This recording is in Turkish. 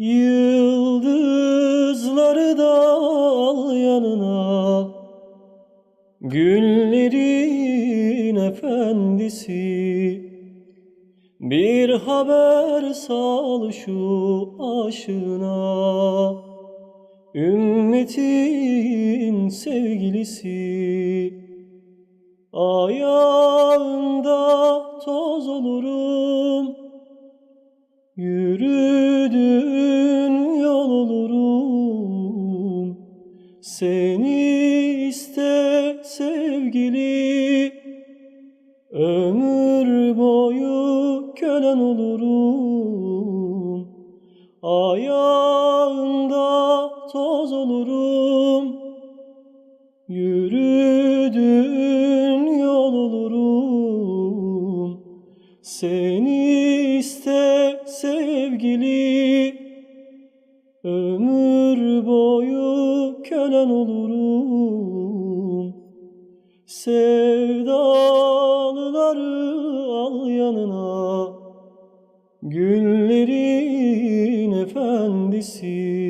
Yıldızları da al yanına Günlerin efendisi. Bir haber sal şu aşına Ümmetin sevgilisi. Ayağında toz olurum Yürüdüğün Seni iste sevgili. Ömür boyu kölen olurum. Ayağında toz olurum. Yürüdüğün yol olurum. Seni iste sevgili. Ömür kölen olurum. Sevdalıları al yanına. Güllerin efendisi